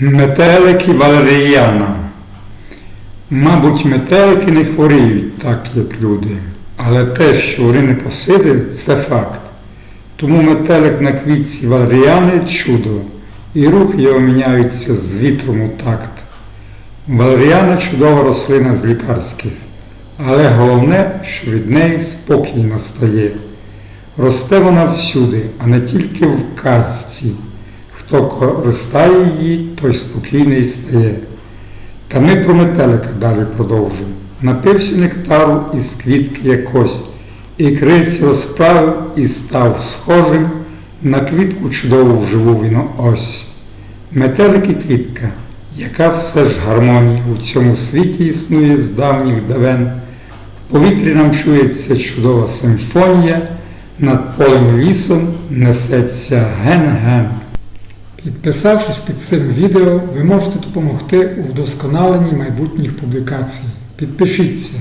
Метелики Валеріяна. Мабуть, метелики не хворіють так, як люди, але те, що вони не посидять, це факт. Тому метелик на квітці Валеріани чудо, і рухи його міняються з вітром у такт. Валеріана чудова рослина з лікарських, але головне, що від неї спокій настає. Росте вона всюди, а не тільки в казці. Хто користає її, той спокійний стає. Та ми про метелика далі продовжимо. Напився нектару із квітки якось, і крильці розправив, і став схожим на квітку чудову живу він ось. Метелик і квітка, яка все ж гармонія у цьому світі існує з давніх давен. В повітрі нам чується чудова симфонія, над полем лісом несеться ген-ген. Підписавшись під цим відео, ви можете допомогти у вдосконаленні майбутніх публікацій. Підпишіться.